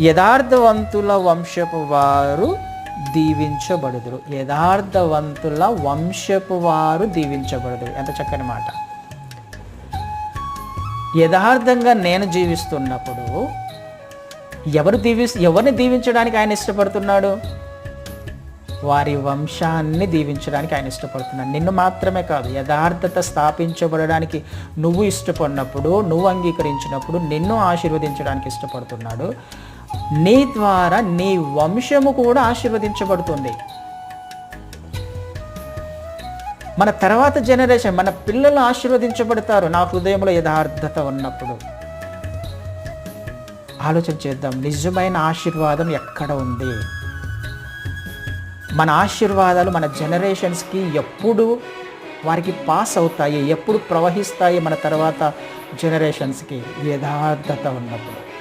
యథార్థవంతుల వంశపు వారు దీవించబడుదురు. యథార్థవంతుల వంశపు వారు దీవించబడుదురు. ఎంత చక్కని మాట. యథార్థంగా నేను జీవిస్తున్నప్పుడు ఎవరు దీవి ఎవరిని దీవించడానికి ఆయన ఇష్టపడుతున్నాడు? వారి వంశాన్ని దీవించడానికి ఆయన ఇష్టపడుతున్నాడు. నిన్ను మాత్రమే కాదు యథార్థత స్థాపించబడడానికి నువ్వు ఇష్టపడినప్పుడు నువ్వు అంగీకరించినప్పుడు నిన్ను ఆశీర్వదించడానికి ఇష్టపడుతున్నాడు. నీ ద్వారా నీ వంశము కూడా ఆశీర్వదించబడుతుంది. మన తర్వాత జనరేషన్ మన పిల్లలు ఆశీర్వదించబడతారు. నా హృదయంలో యథార్థత ఉన్నప్పుడు. ఆలోచన చేద్దాం నిజమైన ఆశీర్వాదం ఎక్కడ ఉంది? మన ఆశీర్వాదాలు మన జనరేషన్స్కి ఎప్పుడు వారికి పాస్ అవుతాయి ఎప్పుడు ప్రవహిస్తాయి మన తర్వాత జనరేషన్స్కి యథార్థత ఉన్నప్పుడు.